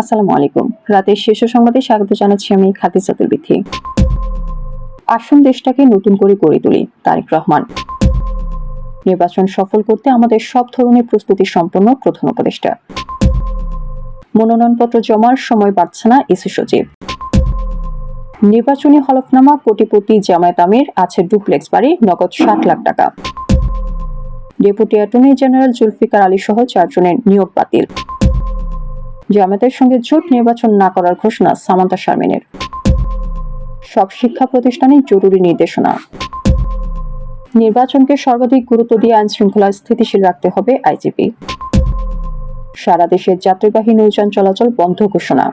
আসসালামু আলাইকুম। রাতের শীর্ষ সংবাদে স্বাগত জানাচ্ছি আমি খাতি চতুর্বিথি আসুন দেশটাকে নতুন করে গড়ে তুলি, তারেক রহমান। নির্বাচন সফল করতে আমাদের সব ধরনের প্রস্তুতি সম্পন্ন প্রধান উপদেষ্টা। মনোনয়নপত্র জমার সময় বাড়ছে না ইসি সচিব। নির্বাচনী হলফনামা কোটিপতি জামায়াত আমির, আছে ডুপ্লেক্স বাড়ি, নগদ ষাট লাখ টাকা। Deputy attorney general Zulfikar Ali সহ চারজনের নিয়োগ বাতিল। জামায়াতের সঙ্গে জোট নির্বাচন না করার ঘোষণা সামান্তা শারমিনের। সব শিক্ষা প্রতিষ্ঠানে জরুরি নির্দেশনা। নির্বাচনকে সর্বাধিক গুরুত্ব দিয়ে আইন শৃঙ্খলা স্থিতিশীল রাখতে হবে আইজিপি। সারা দেশের যাত্রীবাহী নৌযান চলাচল বন্ধ ঘোষণা।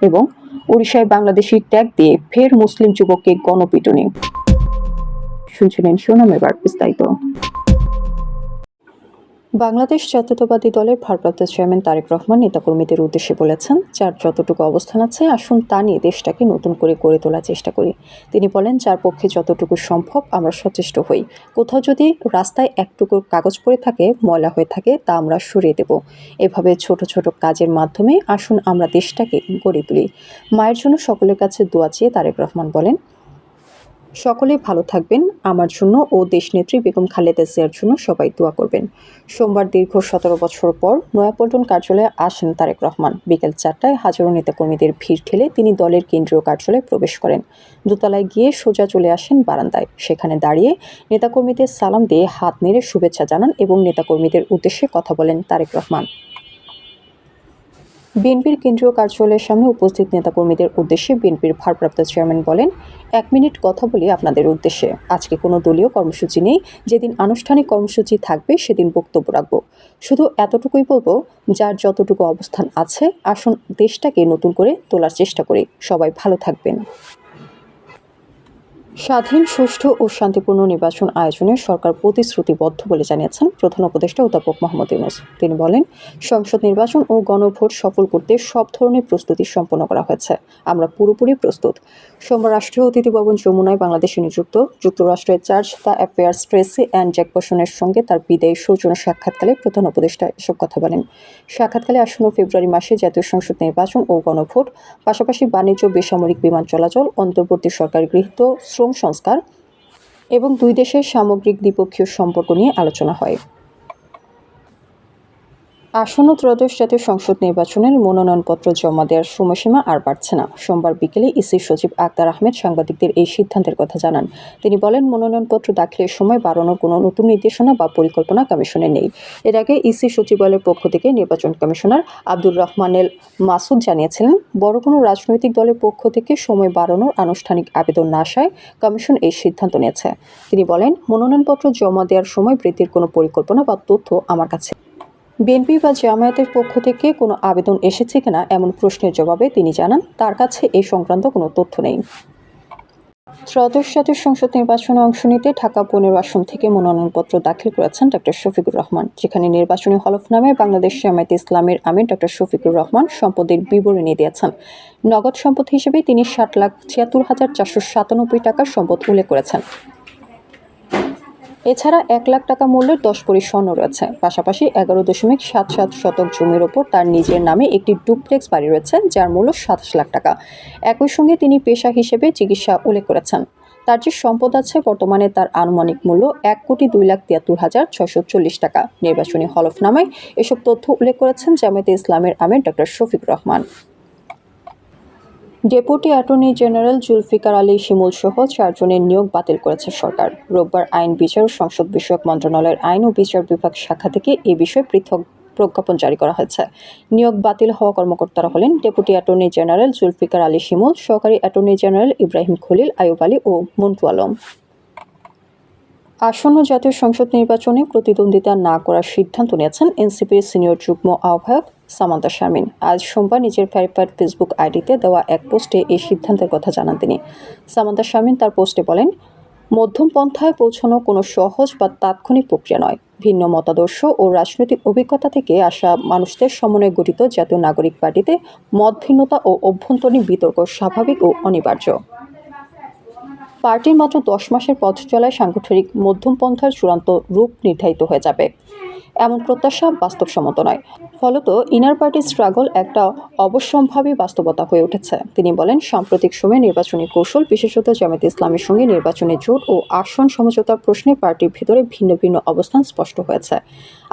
এবং ওড়িশায় বাংলাদেশি ট্যাগ দিয়ে ফের মুসলিম যুবককে গণপিটুনি। শুনছিলেন শিরোনাম এবার বিস্তারিত। বাংলাদেশ জাতীয়তাবাদী দলের ভারপ্রাপ্ত চেয়ারম্যান তারেক রহমান নেতাকর্মীদের উদ্দেশ্যে বলেছেন, যার যতটুকু অবস্থান আছে, আসুন তা নিয়ে দেশটাকে নতুন করে গড়ে তোলার চেষ্টা করি। তিনি বলেন, যার পক্ষে যতটুকু সম্ভব আমরা সচেষ্ট হই। কোথাও যদি রাস্তায় একটুকু কাগজ পড়ে থাকে, ময়লা হয়ে থাকে, তা আমরা সরিয়ে দেব। এভাবে ছোট ছোট কাজের মাধ্যমে আসুন আমরা দেশটাকে গড়ে তুলি। মায়ের জন্য সকলের কাছে দোয়া চেয়ে তারেক রহমান বলেন সকলে ভালো থাকবেন। আমার জন্য ও দেশনেত্রী বেগম খালেদা জিয়ার জন্য সবাই দোয়া করবেন। সোমবার দীর্ঘ সতেরো বছর পর নয়াপল্টন কার্যালয়ে আসেন তারেক রহমান। বিকেল চারটায় হাজারো নেতাকর্মীদের ভিড় ঠেলে তিনি দলের কেন্দ্রীয় কার্যালয়ে প্রবেশ করেন। দোতলায় গিয়ে সোজা চলে আসেন বারান্দায়। সেখানে দাঁড়িয়ে নেতাকর্মীদের সালাম দিয়ে হাত নেড়ে শুভেচ্ছা জানান এবং নেতাকর্মীদের উদ্দেশ্যে কথা বলেন তারেক রহমান। বিএনপির কেন্দ্রীয় কার্যালয়ের সামনে উপস্থিত নেতাকর্মীদের উদ্দেশ্যে বিএনপির ভারপ্রাপ্ত চেয়ারম্যান বলেন, এক মিনিট কথা বলি আপনাদের উদ্দেশ্যে। আজকে কোনো দলীয় কর্মসূচি নেই। যেদিন আনুষ্ঠানিক কর্মসূচি থাকবে, সেদিন বক্তব্য রাখব। শুধু এতটুকুই বলব, যার যতটুকু অবস্থান আছে, আসুন দেশটাকে নতুন করে তোলার চেষ্টা করি। সবাই ভালো থাকবেন। স্বাধীন, সুষ্ঠু ও শান্তিপূর্ণ নির্বাচন আয়োজনে সরকার প্রতিশ্রুতিবদ্ধ বলে জানিয়েছেন প্রধান উপদেষ্টা অধ্যাপক মোহাম্মদ ইউনুস। তিনি বলেন, সংসদ নির্বাচন ও গণভোট সফল করতে সব ধরনের প্রস্তুতি সম্পন্ন করা হয়েছে। আমরা পুরোপুরি প্রস্তুত। সোমবার রাষ্ট্রীয় অতিথি ভবন যমুনায় বাংলাদেশে নিযুক্ত যুক্তরাষ্ট্রের charge d' affaires Tracey Ann জ্যাকবসনের সঙ্গে তার বিদায়ী সৌজন্য সাক্ষাৎকালে প্রধান উপদেষ্টা এসব কথা বলেন। সাক্ষাৎকালে আসন্ন ফেব্রুয়ারি মাসে জাতীয় সংসদ নির্বাচন ও গণভোট, পাশাপাশি বাণিজ্য, বেসামরিক বিমান চলাচল, অন্তর্বর্তী সরকার গৃহীত শ্রম সংস্কার এবং দুই দেশের সামগ্রিক দ্বিপক্ষীয় সম্পর্ক নিয়ে আলোচনা হয়। আসন্ন ত্রয়োদশ জাতীয় সংসদ নির্বাচনের মনোনয়নপত্র জমা দেওয়ার সময়সীমা আর বাড়ছে না। সোমবার বিকেলে ইসি সচিব আক্তার আহমেদ সাংবাদিকদের এই সিদ্ধান্তের কথা জানান। তিনি বলেন, মনোনয়নপত্র দাখিলের সময় বাড়ানোর কোনো নতুন নির্দেশনা বা পরিকল্পনা কমিশনের নেই। এর আগে ইসি সচিবালয়ের পক্ষ থেকে নির্বাচন কমিশনার আব্দুর রহমানেল মাসুদ জানিয়েছিলেন, বড় কোনো রাজনৈতিক দলের পক্ষ থেকে সময় বাড়ানোর আনুষ্ঠানিক আবেদন না আসায় কমিশন এই সিদ্ধান্ত নিয়েছে। তিনি বলেন, মনোনয়নপত্র জমা দেওয়ার সময় বৃদ্ধির কোনো পরিকল্পনা বা তথ্য আমার কাছে বিএনপি বা জামায়াতের পক্ষ থেকে কোনো আবেদন এসেছে কিনা এমন প্রশ্নের জবাবে তিনি জানান, তার কাছে এই সংক্রান্ত কোনো তথ্য নেই। ত্রয়োদশ জাতীয় সংসদ নির্বাচনে অংশ নিতে ঢাকা পনেরো আসন থেকে মনোনয়নপত্র দাখিল করেছেন ডক্টর শফিকুর রহমান। যেখানে নির্বাচনী হলফনামে বাংলাদেশ জামায়াতে ইসলামের আমির ডক্টর শফিকুর রহমান সম্পদের বিবরণী দিয়েছেন। নগদ সম্পদ হিসেবে তিনি ষাট লাখ ছিয়াত্তর হাজার চারশো সাতানব্বই টাকার সম্পদ উল্লেখ করেছেন। এছাড়া এক লাখ টাকা মূল্যের দশ পরি স্বর্ণ রয়েছে। পাশাপাশি এগারো দশমিক সাত সাত শতক জমির ওপর তার নিজের নামে একটি ডুপ্লেক্স বাড়ি রয়েছে, যার মূল্য সাতাশ লাখ টাকা। একই সঙ্গে তিনি পেশা হিসেবে চিকিৎসা উল্লেখ করেছেন। তার যে সম্পদ আছে, বর্তমানে তার আনুমানিক মূল্য এক কোটি দুই লাখ তিয়াত্তর হাজার ছশো চল্লিশ টাকা। নির্বাচনী হলফনামায় এসব তথ্য উল্লেখ করেছেন জামায়াতে ইসলামের আমির doctor Shafiq Rahman. Deputy attorney general Zulfikar Ali Shimul সহ চারজনের নিয়োগ বাতিল করেছে সরকার। রোববার আইন, বিচার ও সংসদ বিষয়ক মন্ত্রণালয়ের আইন ও বিচার বিভাগ শাখা থেকে এ বিষয়ে পৃথক প্রজ্ঞাপন জারি করা হয়েছে। নিয়োগ বাতিল হওয়া কর্মকর্তারা হলেন deputy attorney general Zulfikar Ali Shimul, সহকারী অ্যাটর্নি জেনারেল ইব্রাহিম খলিল আয়ুব আলী ও মন্টু আলম। আসন্ন জাতীয় সংসদ নির্বাচনে প্রতিদ্বন্দ্বিতা না করার সিদ্ধান্ত নিয়েছেন এনসিপির সিনিয়র যুগ্ম আহ্বায়ক সামান্তা শারমিন। আজ সোমবার নিজের ভেরিফাইড ফেসবুক আইডিতে দেওয়া এক পোস্টে এই সিদ্ধান্তের কথা জানান তিনি। সামান্তা শারমিন তার পোস্টে বলেন, মধ্যম পন্থায় পৌঁছানো কোনো সহজ বা তাৎক্ষণিক প্রক্রিয়া নয়। ভিন্ন মতাদর্শ ও রাজনৈতিক অভিজ্ঞতা থেকে আসা মানুষদের সমন্বয়ে গঠিত জাতীয় নাগরিক পার্টিতে মত ভিন্নতা ও অভ্যন্তরীণ বিতর্ক স্বাভাবিক ও অনিবার্য। পার্টির মাত্র দশ মাসের পথ চলায় সাংগঠনিক মধ্যমপন্থার চূড়ান্ত রূপ নির্ধারিত হয়ে যাবে। এমন প্রত্যাশা বাস্তবসম্মত নয়। ফলত ইনার পার্টি স্ট্রাগল একটা অবশ্যম্ভাবী বাস্তবতা হয়ে উঠেছে। তিনি বলেন, সাম্প্রতিক সময়ে নির্বাচনী কৌশল বিশেষত জামাত ইসলামের সঙ্গে নির্বাচনী জোট ও আসন সমঝোতার প্রশ্নে পার্টির ভিতরে ভিন্ন ভিন্ন অবস্থান স্পষ্ট হয়েছে।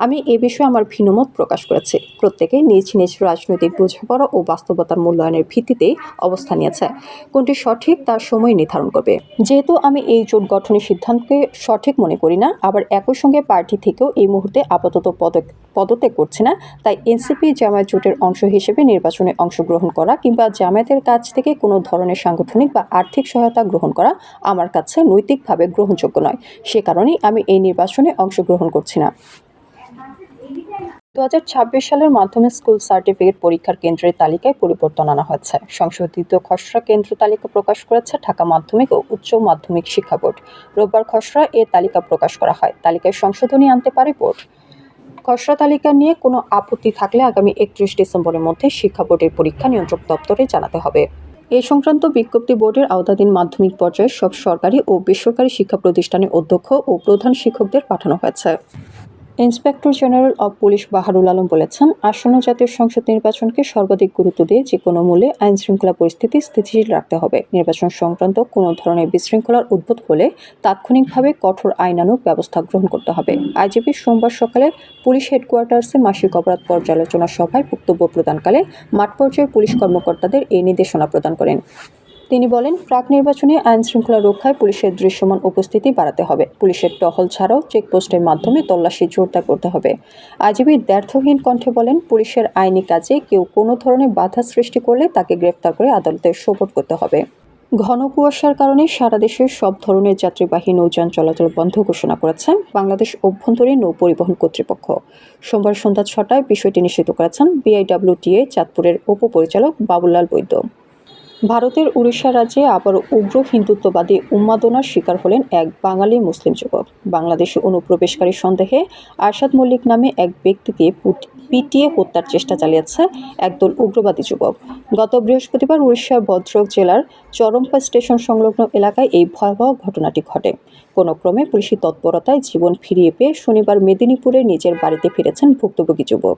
আমি এ বিষয়ে আমার ভিন্নমত প্রকাশ করেছি। প্রত্যেকে নিজ নিজ রাজনৈতিক বোঝাপড়া ও বাস্তবতার মূল্যায়নের ভিত্তিতে অবস্থান নিয়েছে। কোনটি সঠিক তার সময় নির্ধারণ করবে। যেহেতু আমি এই জোট গঠনের সিদ্ধান্তকে সঠিক মনে করি না, আবার একই সঙ্গে পার্টি থেকেও এই মুহূর্তে আপাতত পদক পদত্যাগ করছে না। তাই এনসিপি জামায়াত জোটের অংশ হিসেবে নির্বাচনে অংশগ্রহণ করা কিংবা জামায়াতের কাছ থেকে কোনো ধরনের সাংগঠনিক বা আর্থিক সহায়তা গ্রহণ করা আমার কাছে নৈতিকভাবে গ্রহণযোগ্য নয়। সে কারণেই আমি এই নির্বাচনে অংশগ্রহণ করছি না। দুহাজার ছাব্বিশ সালের মাধ্যমে স্কুল সার্টিফিকেট পরীক্ষার কেন্দ্রের তালিকায় পরিবর্তন আনা হয়েছে। সংশোধিত খসড়া কেন্দ্র তালিকা প্রকাশ করেছে ঢাকা মাধ্যমিক ও উচ্চ মাধ্যমিক শিক্ষা বোর্ড। রোববার খসড়া এ তালিকা প্রকাশ করা হয়। তালিকায় সংশোধনী আনতে পারে বোর্ড। খসড়া তালিকা নিয়ে কোনো আপত্তি থাকলে আগামী একত্রিশ ডিসেম্বরের মধ্যে শিক্ষা বোর্ডের পরীক্ষা নিয়ন্ত্রক দপ্তরে জানাতে হবে। এ সংক্রান্ত বিজ্ঞপ্তি বোর্ডের আওতাধীন মাধ্যমিক পর্যায়ে সব সরকারি ও বেসরকারি শিক্ষা প্রতিষ্ঠানের অধ্যক্ষ ও প্রধান শিক্ষকদের পাঠানো হয়েছে। Inspector general of police Baharul Alam বলেছেন, আসন্ন জাতীয় সংসদ নির্বাচনকে সর্বাধিক গুরুত্ব দিয়ে যে কোনো মূল্যে আইন শৃঙ্খলা পরিস্থিতি স্থিতিশীল রাখতে হবে। নির্বাচন সংক্রান্ত কোনো ধরনের বিশৃঙ্খলার উদ্ভূত হলে তাৎক্ষণিকভাবে কঠোর আইনানুগ ব্যবস্থা গ্রহণ করতে হবে। আইজিপি সোমবার সকালে পুলিশ হেডকোয়ার্টার্সে মাসিক অপরাধ পর্যালোচনা সভায় বক্তব্য প্রদানকালে মাঠ পর্যায়ে পুলিশ কর্মকর্তাদের এই নির্দেশনা প্রদান করেন। তিনি বলেন, প্রাক নির্বাচনে আইন শৃঙ্খলা রক্ষায় পুলিশের দৃশ্যমান উপস্থিতি বাড়াতে হবে। পুলিশের টহল ছাড়াও চেকপোস্টের মাধ্যমে তল্লাশি জোরদার করতে হবে। আজীবী দ্ব্যর্থহীন কণ্ঠে বলেন, পুলিশের আইনি কাজে কেউ কোনো ধরনের বাধা সৃষ্টি করলে তাকে গ্রেফতার করে আদালতে সোপর্দ করতে হবে। ঘন কুয়াশার কারণে সারা দেশের সব ধরনের যাত্রীবাহী নৌযান চলাচল বন্ধ ঘোষণা করেছে বাংলাদেশ অভ্যন্তরীণ নৌ পরিবহন কর্তৃপক্ষ। সোমবার সন্ধ্যা ছটায় বিষয়টি নিশ্চিত করেছেন বিআইডব্লিউটিএ চাঁদপুরের উপপরিচালক বাবুলাল বৈদ্য। ভারতের উড়িষ্যা রাজ্যে আবার উগ্র হিন্দুত্ববাদী উন্মাদনার শিকার হলেন এক বাঙালি মুসলিম যুবক। বাংলাদেশে অনুপ্রবেশকারী সন্দেহে আরশাদ মল্লিক নামে এক ব্যক্তিকে পিটিয়ে হত্যার চেষ্টা চালিয়েছে একদল উগ্রবাদী যুবক। গত বৃহস্পতিবার উড়িষ্যার ভদ্রক জেলার চরম্পা স্টেশন সংলগ্ন এলাকায় এই ভয়াবহ ঘটনাটি ঘটে। কোনো ক্রমে পুলিশি তৎপরতায় জীবন ফিরিয়ে পেয়ে শনিবার মেদিনীপুরে নিজের বাড়িতে ফিরেছেন ভুক্তভোগী যুবক।